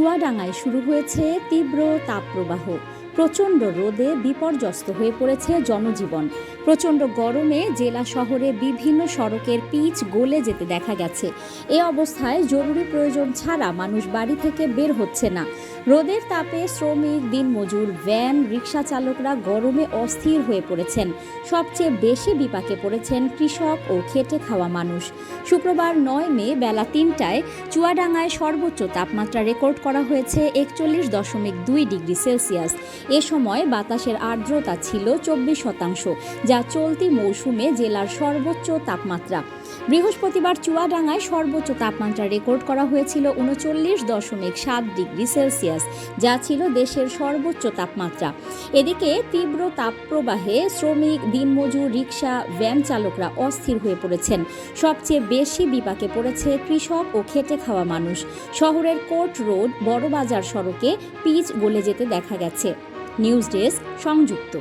চুয়াডাঙ্গায় শুরু হয়েছে তীব্র তাপপ্রবাহ। প্রচণ্ড রোদে বিপর্যস্ত হয়ে পড়েছে জনজীবন। প্রচণ্ড গরমে জেলা শহরে বিভিন্ন সড়কের পিচ গলে যেতে দেখা গেছে। এ অবস্থায় জরুরি প্রয়োজন ছাড়া মানুষ বাড়ি থেকে বের হচ্ছে না। রোদের তাপে শ্রমিক, দিনমজুর, ভ্যান, রিক্সা চালকরা গরমে অস্থির হয়ে পড়েছেন। সবচেয়ে বেশি বিপাকে পড়েছেন কৃষক ও খেটে খাওয়া মানুষ। শুক্রবার নয় মে বেলা তিনটায় চুয়াডাঙ্গায় সর্বোচ্চ তাপমাত্রা রেকর্ড করা হয়েছে একচল্লিশ দশমিক দুই ডিগ্রি সেলসিয়াস। এ সময় বাতাসের আর্দ্রতা ছিল চব্বিশ শতাংশ, যা চলতি মৌসুমে জেলার সর্বোচ্চ তাপমাত্রা। বৃহস্পতিবার চুয়াডাঙ্গায় সর্বোচ্চ তাপমাত্রা রেকর্ড করা হয়েছিল উনচল্লিশ দশমিক সাত ডিগ্রি সেলসিয়াস, যা ছিল দেশের সর্বোচ্চ তাপমাত্রা। এদিকে তীব্র তাপপ্রবাহে শ্রমিক, দিনমজুর রিক্সা ভ্যান চালকরা অস্থির হয়ে পড়েছেন। সবচেয়ে বেশি বিপাকে পড়েছে কৃষক ও খেটে খাওয়া মানুষ। শহরের কোর্ট রোড, বড়বাজার সড়কে পিচ গলে যেতে দেখা গেছে। নিউজ ডেস্ক সংযুক্ত।